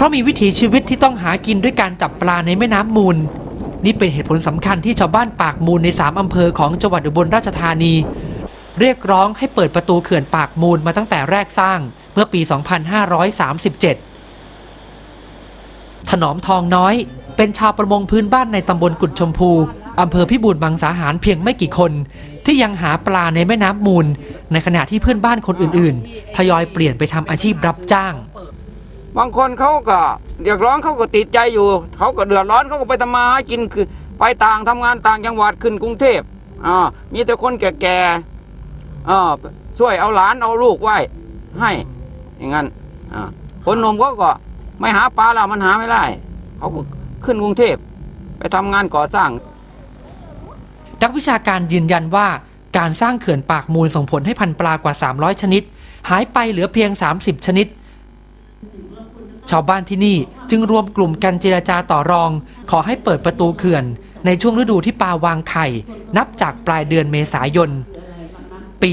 เพราะมีวิถีชีวิตที่ต้องหากินด้วยการจับปลาในแม่น้ำมูล นี่เป็นเหตุผลสำคัญที่ชาวบ้านปากมูลใน 3 อำเภอของจังหวัดอุบลราชธานี เรียกร้องให้เปิดประตูเขื่อนปากมูลมาตั้งแต่แรกสร้างเมื่อปี 2537 ถนอมทองน้อย เป็นชาวประมงพื้นบ้านในตำบลกุดชมพูอำเภอพิบูลมังสาหารเพียงไม่กี่คน ที่ยังหาปลาในแม่น้ำมูล ในขณะที่เพื่อนบ้านคนอื่นๆ ทยอยเปลี่ยนไปทำอาชีพรับจ้าง บางคนเขาก็เรียกร้องเขาก็ติดใจอยู่ เขาก็เดือดร้อนเขาก็ไปทำมาหากินคือไปต่างทำงานต่างจังหวัดขึ้นกรุงเทพอ่ามีแต่คนแก่ๆอ่าช่วยเอาหลานเอาลูกไว้ให้อย่างนั้นอ่าคนหนุ่มเขาก็ไม่หาปลาแล้วมันหาไม่ได้เขาก็ขึ้นกรุงเทพไปทำงานก่อสร้าง นักวิชาการยืนยันว่าการสร้างเขื่อนปากมูลส่งผลให้พันธุ์ปลากว่า 300 ชนิด หายไปเหลือเพียง 30 ชนิด ชาวบ้านที่นี่จึงรวมกลุ่มกันเจรจาต่อรอง ขอให้เปิดประตูเขื่อน ในช่วงฤดูที่ปลาวางไข่ นับจากปลายเดือนเมษายน ปี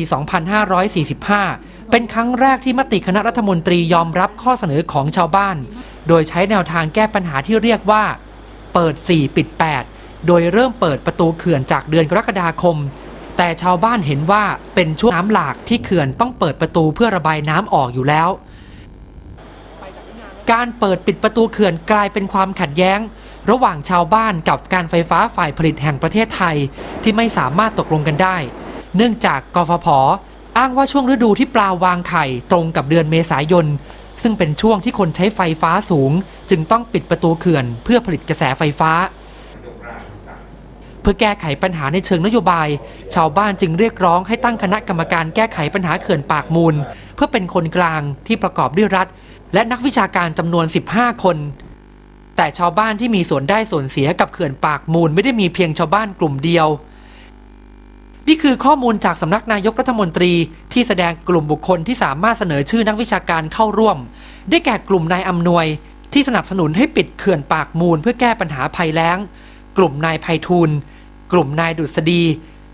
2545 เป็นครั้งแรกที่มติคณะรัฐมนตรียอมรับข้อเสนอของชาวบ้าน โดยใช้แนวทางแก้ปัญหาที่เรียกว่า เปิด 4 ปิด 8 โดยเริ่มเปิดประตูเขื่อนจากเดือนกรกฎาคม แต่ชาวบ้านเห็นว่าเป็นช่วงน้ำหลากที่เขื่อนต้องเปิดประตูเพื่อระบายน้ำออกอยู่แล้ว การเปิดปิดประตูเขื่อนกลายเป็นความขัดแย้ง ระหว่างชาวบ้านกับการไฟฟ้าฝ่ายผลิตแห่งประเทศไทย ที่ไม่สามารถตกลงกันได้ เนื่องจากกฟผอ้างว่าช่วงฤดูที่ปลาวางไข่ตรงกับเดือนเมษายน ซึ่งเป็นช่วงที่คนใช้ไฟฟ้าสูง จึงต้องปิดประตูเขื่อน เพื่อผลิตกระแสไฟฟ้า เพื่อแก้ไขปัญหาในเชิงนโยบาย ชาวบ้านจึงเรียกร้องให้ตั้งคณะกรรมการแก้ไขปัญหาเขื่อนปากมูล เพื่อเป็นคนกลางที่ประกอบด้วยรัฐ และนักวิชาการจำนวน 15 คน แต่ชาวบ้านที่มีส่วนได้ส่วนเสียกับเขื่อนปากมูลไม่ได้มีเพียงชาวบ้านกลุ่มเดียว นี่คือข้อมูลจากสำนักนายกรัฐมนตรีที่แสดงกลุ่มบุคคลที่สามารถเสนอชื่อนักวิชาการเข้าร่วม ได้แก่กลุ่มนายอำนวย ที่สนับสนุนให้ปิดเขื่อนปากมูลเพื่อแก้ปัญหาภัยแล้ง กลุ่มนายไพฑูรย์กลุ่มนายดุษฎี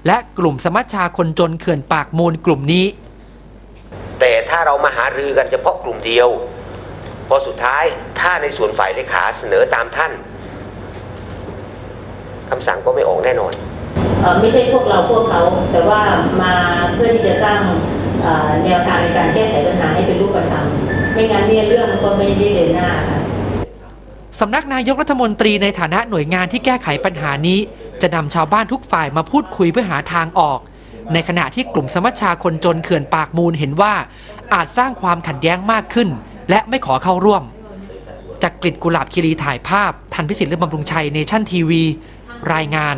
และกลุ่มสมัชชาคนจนเขื่อนปากมูลกลุ่มนี้ แต่ถ้าเรามาหารือกันเฉพาะกลุ่มเดียว พอสุดท้ายถ้าในส่วนฝ่ายเลขาเสนอตามท่านคำสั่งก็ไม่ออกแน่นอนเอ่อไม่ใช่พวกเราพวกเขา แต่ว่ามาเพื่อที่จะสร้างเอ่อแนวทางในการแก้ไขปัญหาให้เป็นรูปธรรมไม่งั้นเนี่ยเรื่องมันก็ไม่ได้เดินหน้าค่ะสำนักนายกรัฐมนตรีในฐานะหน่วยงานที่แก้ไขปัญหานี้ จะนำชาวบ้านทุกฝ่ายมาพูดคุยเพื่อหาทางออก ในขณะที่กลุ่มสมัชชาคนจนเขื่อนปากมูลเห็นว่า อาจสร้างความขัดแย้งมากขึ้น และไม่ขอเข้าร่วม จากกลิดกุหลาบคีรีถ่ายภาพ ทันพิสิทธิ์เลือบำรุงชัยเนชั่นทีวี รายงาน